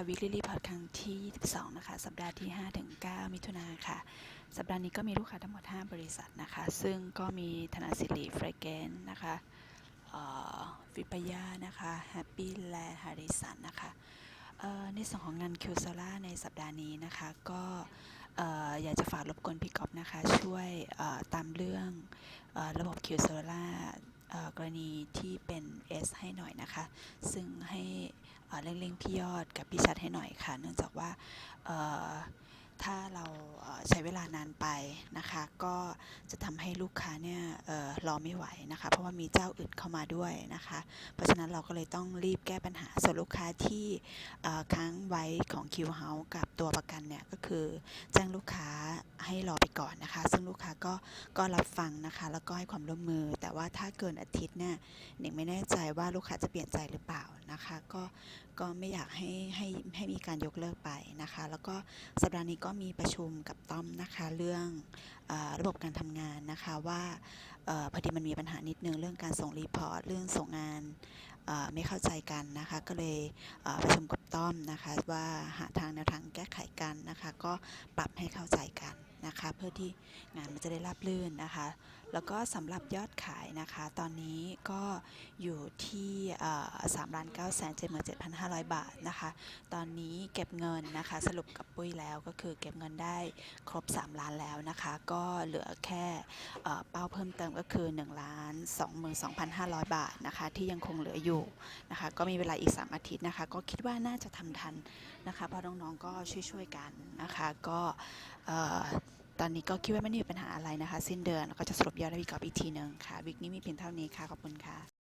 ค่ะวิกฤตรีพอร์ตครั้งที่ 22 นะคะ สัปดาห์ที่ 5 ถึง 9 มิถุนาค่ะ สัปดาห์นี้ก็มีลูกค้าทั้งหมด 5 บริษัทนะคะ ซึ่งก็มีธนาสิริเฟรเกนนะคะฟิปยานะคะแฮปปี้แลนด์ฮาริสันนะคะในส่วนของงานคิวโซล่าในสัปดาห์นี้นะคะ ก็เอ่อยากจะฝากรบกวนพี่กอฟนะคะ ช่วยตามเรื่องอระบบคิวโซล่า กรณีที่เป็น S ให้หน่อยนะคะ ซึ่งให้เร่งๆพี่ยอดกับพี่ชัดให้หน่อยค่ะ เนื่องจากว่าถ้าเราใช้เวลานานไปนะคะ ก็จะทำให้ลูกค้าเนี่ยเอ่อรอไม่ไหวนะคะ เพราะว่ามีเจ้าอื่นเข้ามาด้วยนะคะ เพราะฉะนั้นเราก็เลยต้องรีบแก้ปัญหาส่วนลูกค้าที่ค้างไว้ของ Q House กับตัวประกันเนี่ยก็คือแจ้งลูกค้า ให้รอไปก่อนนะคะ ซึ่งลูกค้าก็ก็รับฟังนะคะ แล้วก็ให้ความร่วมมือ แต่ว่าถ้าเกินอาทิตย์เนี่ยเน็งไม่แน่ใจว่าลูกค้าจะเปลี่ยนใจหรือเปล่านะคะ ก็ก็ไม่อยากให้ให้ให้มีการยกเลิกไปนะคะ แล้วก็สัปดาห์นี้ก็มีประชุมกับต้อมนะคะ เรื่องอระบบการทำงานนะคะว่าออพอดีมันมีปัญหานิดนึงเรื่องการส่งรีพอร์ตเรื่องส่งงานไม่เข้าใจกันนะคะ ก็เลยเประชุมกับต้อมนะคะ ว่าหาทางแนวทางแก้ไขกันนะคะ ก็ปรับให้เข้าใจกัน นะคะ เพื่อที่งานมันจะได้ราบรื่นนะคะ แล้วก็สำหรับยอดขายนะคะ ตอนนี้ก็อยู่ที่สามล้านเก้าแสนเจ็ดหมื่นเจ็ดพันห้าร้อยบาทนะคะ ตอนนี้เก็บเงินนะคะ สรุปกับปุ้ยแล้วก็คือเก็บเงินได้ครบ 3 ล้านแล้วนะคะ ก็เหลือแค่เป้าเพิ่มเติมก็คือ1ล้าน22,500 บาทนะคะ ที่ยังคงเหลืออยู่นะคะ ก็มีเวลาอีก 3 อาทิตย์นะคะ ก็คิดว่าน่าจะทำทันนะคะ เพราะน้องๆก็ช่วยๆกันนะคะ ก็ ตอนนี้ก็คิดว่าไม่มีปัญหาอะไรนะคะ สิ้นเดือนแล้วก็จะสรุปยอดให้พี่กอบอีกทีหนึ่งค่ะวิกนี้มีเพียงเท่านี้ค่ะ ขอบคุณค่ะ